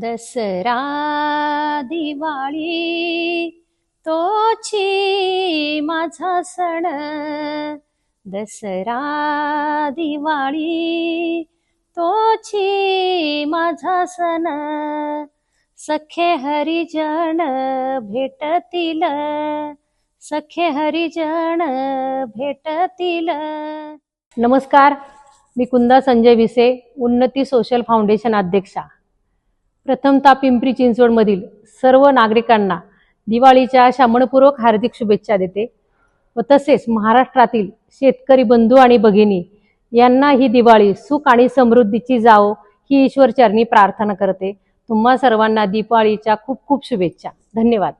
दसरा दिवाळी तोची माझा सण. दसरा दिवाळी तोची माझा सण. सखे हरिजन भेटतील. सखे हरिजन भेटतील. नमस्कार मी कुंदा संजय विसे उन्नती सोशल फाउंडेशन अध्यक्षा. प्रथमतः पिंपरी चिंचवडमधील सर्व नागरिकांना दिवाळीच्या अशा मनपूर्वक हार्दिक शुभेच्छा देते व तसेच महाराष्ट्रातील शेतकरी बंधू आणि भगिनी यांना ही दिवाळी सुख आणि समृद्धीची जावो ही ईश्वरचरणी प्रार्थना करते. तुम्हा सर्वांना दिवाळीच्या खूप खूप शुभेच्छा. धन्यवाद.